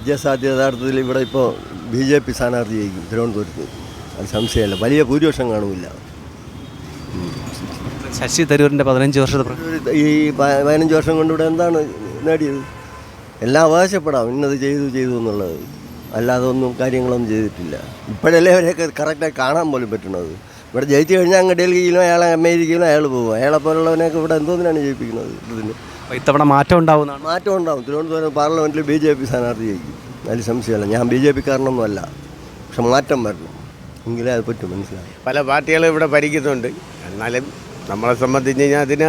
വിജയസാധ്യത യഥാർത്ഥത്തിൽ ഇവിടെ ഇപ്പോൾ ബി ജെ പി സ്ഥാനാർത്ഥി ജയിക്കും തിരുവനന്തപുരത്ത്. അത് സംശയമല്ല. വലിയ ഭൂരിപക്ഷം കാണുമില്ല. ശശി തരൂരിന്റെ പതിനഞ്ച് വർഷത്തെ ഈ പതിനഞ്ച് വർഷം കൊണ്ട് ഇവിടെ എന്താണ് നേടിയത്? എല്ലാം അവകാശപ്പെടാം. ഇന്നത് ചെയ്തു ചെയ്തു എന്നുള്ളത്. അല്ലാതെ ഒന്നും കാര്യങ്ങളൊന്നും ചെയ്തിട്ടില്ല. ഇപ്പോഴല്ലേ അവരെയൊക്കെ കറക്റ്റായി കാണാൻ പോലും പറ്റുന്നത്. ഇവിടെ ജയിച്ചു കഴിഞ്ഞാൽ അങ്ങ് ഡൽഹിയിലും അയാളെ അമേരിക്കയിലോ അയാൾ പോകും. അയാളെ പോലുള്ളവനൊക്കെ ഇവിടെ എന്തോന്നിനാണ് ജയിപ്പിക്കുന്നത് ഇതിന്? ഇത്തവണ മാറ്റം ഉണ്ടാവുന്നതാണ്. മാറ്റം ഉണ്ടാവും. തിരുവനന്തപുരം പാർലമെന്റിൽ ബി ജെ പി സ്ഥാനാർത്ഥി ജയിക്കും. അതിൽ സംശയമല്ല. ഞാൻ ബി ജെ പി അല്ല പക്ഷെ മാറ്റം വരണം. എങ്കിലേ അത് പറ്റും മനസ്സിലായി? പല പാർട്ടികളും ഇവിടെ ഭരിക്കുന്നുണ്ട്. എന്നാലും നമ്മളെ സംബന്ധിച്ച് കഴിഞ്ഞാൽ അതിന്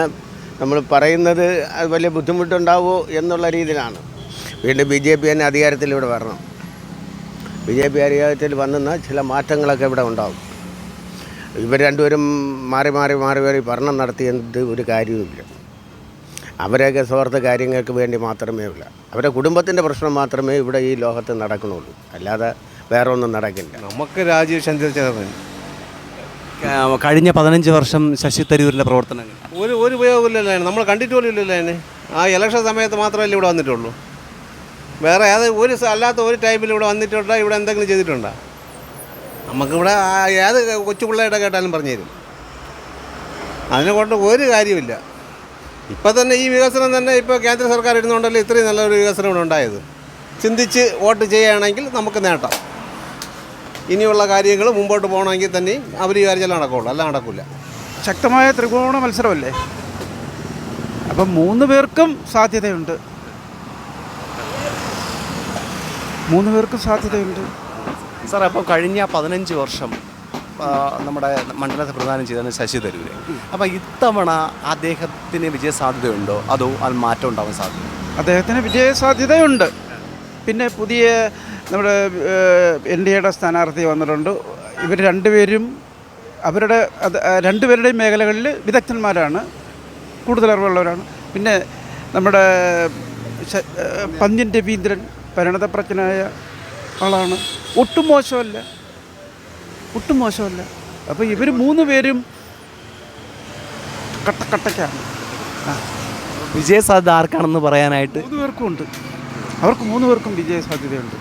നമ്മൾ പറയുന്നത് അത് വലിയ ബുദ്ധിമുട്ടുണ്ടാവുമോ എന്നുള്ള രീതിയിലാണ്. വീണ്ടും ബി ജെ പി തന്നെ അധികാരത്തിൽ ഇവിടെ വരണം. ബി ജെ പി അധികാരത്തിൽ വന്നെന്നാൽ ചില മാറ്റങ്ങളൊക്കെ ഇവിടെ ഉണ്ടാവും. ഇവർ രണ്ടുപേരും മാറി മാറി മാറി മാറി ഭരണം നടത്തിയത് ഒരു കാര്യവുമില്ല. അവരെയൊക്കെ സ്വാർത്ഥ കാര്യങ്ങൾക്ക് വേണ്ടി മാത്രമേ ഉള്ളൂ. അവരുടെ കുടുംബത്തിന്റെ പ്രശ്നം മാത്രമേ ഇവിടെ ഈ ലോകത്ത് നടക്കണുള്ളൂ. അല്ലാതെ വേറെ ഒന്നും നടക്കില്ല. നമുക്ക് രാജീവ് ചന്ദ്ര ആ, കഴിഞ്ഞ പതിനഞ്ച് വർഷം ശശി തരൂരിന്റെ പ്രവർത്തനങ്ങൾ. ഒരു ഒരു ഉപയോഗമില്ലല്ലോ നമ്മൾ കണ്ടിട്ട് പോലും ഇല്ലല്ലോ അതിന്. ആ ഇലക്ഷൻ സമയത്ത് മാത്രമല്ലേ ഇവിടെ വന്നിട്ടുള്ളൂ. വേറെ ഏത് ഒരു അല്ലാത്ത ഒരു ടൈമിൽ ഇവിടെ വന്നിട്ടുണ്ടോ? ഇവിടെ എന്തെങ്കിലും ചെയ്തിട്ടുണ്ടോ? നമുക്കിവിടെ ഏത് കൊച്ചു പിള്ളേരുടെ കേട്ടാലും പറഞ്ഞു തരും. അതിനെ കൊണ്ട് ഒരു കാര്യമില്ല ഇപ്പം തന്നെ ഈ വികസനം തന്നെ ഇപ്പോൾ കേന്ദ്ര സർക്കാർ ഇരുന്നുകൊണ്ടല്ലേ ഇത്രയും നല്ലൊരു വികസനം ഇവിടെ ഉണ്ടായത്. ചിന്തിച്ച് വോട്ട് ചെയ്യുകയാണെങ്കിൽ നമുക്ക് നേട്ടം. ഇനിയുള്ള കാര്യങ്ങൾ മുമ്പോട്ട് പോകണമെങ്കിൽ തന്നെ അവർ ഈ വിചാരിച്ചാൽ നടക്കുള്ളൂ. അല്ല നടക്കില്ല. ശക്തമായ ത്രികോണ മത്സരമല്ലേ? അപ്പം മൂന്ന് പേർക്കും സാധ്യതയുണ്ട്. മൂന്ന് പേർക്കും സാധ്യതയുണ്ട്. സാർ അപ്പോൾ കഴിഞ്ഞ പതിനഞ്ച് വർഷം നമ്മുടെ മണ്ഡലത്തെ പ്രധാനം ചെയ്തതാണ് ശശി തരൂര്. അപ്പോൾ ഇത്തവണ അദ്ദേഹത്തിന് വിജയസാധ്യതയുണ്ടോ? അതോ അത് മാറ്റം ഉണ്ടാവാൻ സാധ്യത അദ്ദേഹത്തിന് വിജയസാധ്യതയുണ്ട്. പിന്നെ പുതിയ നമ്മുടെ എൻ ഡി എയുടെ സ്ഥാനാർത്ഥി വന്നിട്ടുണ്ട്. ഇവർ രണ്ടുപേരും അവരുടെ അത് രണ്ടുപേരുടെയും മേഖലകളിൽ വിദഗ്ധന്മാരാണ്. കൂടുതൽ അറിവുള്ളവരാണ്. പിന്നെ നമ്മുടെ പന്ന്യൻ രവീന്ദ്രൻ പരിണതപ്രജ്ഞനായ ആളാണ്. ഒട്ടും മോശമല്ല. ഒട്ടും മോശമല്ല. അപ്പോൾ ഇവർ മൂന്ന് പേരും കട്ട കട്ടക്കാണ്. വിജയസാധ്യത ആർക്കാണെന്ന് പറയാനായിട്ട്? മൂന്ന് പേർക്കും ഉണ്ട്. അവർക്ക് മൂന്ന് പേർക്കും വിജയസാധ്യതയുണ്ട്.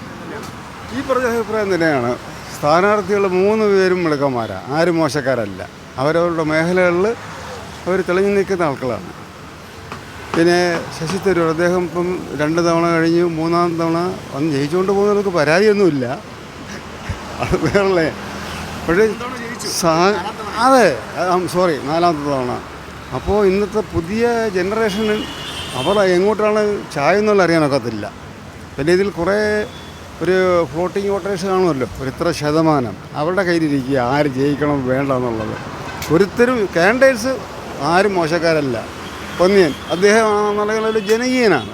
ഈ പറഞ്ഞ അഭിപ്രായം തന്നെയാണ്. സ്ഥാനാർത്ഥികൾ മൂന്ന് പേരും മിടുക്കന്മാരാണ് ആരും മോശക്കാരല്ല. അവരവരുടെ മേഖലകളിൽ അവർ തെളിഞ്ഞു നിൽക്കുന്ന ആൾക്കാരാണ് പിന്നെ ശശി തരൂർ അദ്ദേഹം ഇപ്പം രണ്ട് തവണ കഴിഞ്ഞു മൂന്നാം തവണ വന്ന് ജയിച്ചുകൊണ്ട് പോകുന്നവർക്ക് പരാതിയൊന്നുമില്ല. അത് വേറല്ലേ? പക്ഷേ സാ അതെ സോറി നാലാമത്തെ തവണ. അപ്പോൾ ഇന്നത്തെ പുതിയ ജനറേഷന് അവർ എങ്ങോട്ടാണ് ചായ എന്നുള്ള അറിയാനൊക്കത്തില്ല. പിന്നെ ഇതിൽ കുറേ ഒരു ഫ്ലോട്ടിംഗ് വോട്ടേഴ്സ് കാണുമല്ലോ ഒരു ഇത്ര ശതമാനം. അവരുടെ കയ്യിലിരിക്കുക ആര് ജയിക്കണം വേണ്ട എന്നുള്ളത്. ഒരുത്തരും കാൻഡേറ്റ്സ് ആരും മോശക്കാരല്ല. പൊന്നിയൻ. അദ്ദേഹം എന്നുള്ള ഒരു ജനകീയനാണ്.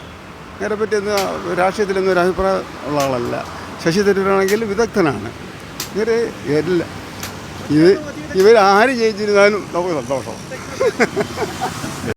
അതിനെപ്പറ്റി എന്താ രാഷ്ട്രീയത്തിലൊന്നും ഒരു അഭിപ്രായം ഉള്ള ആളല്ല. ശശി തരൂരാണെങ്കിൽ വിദഗ്ധനാണ്. ഇവർ എല്ലാ ഇത് ഇവർ ആര് ജയിച്ചിരുന്നാലും നമുക്ക് സന്തോഷം.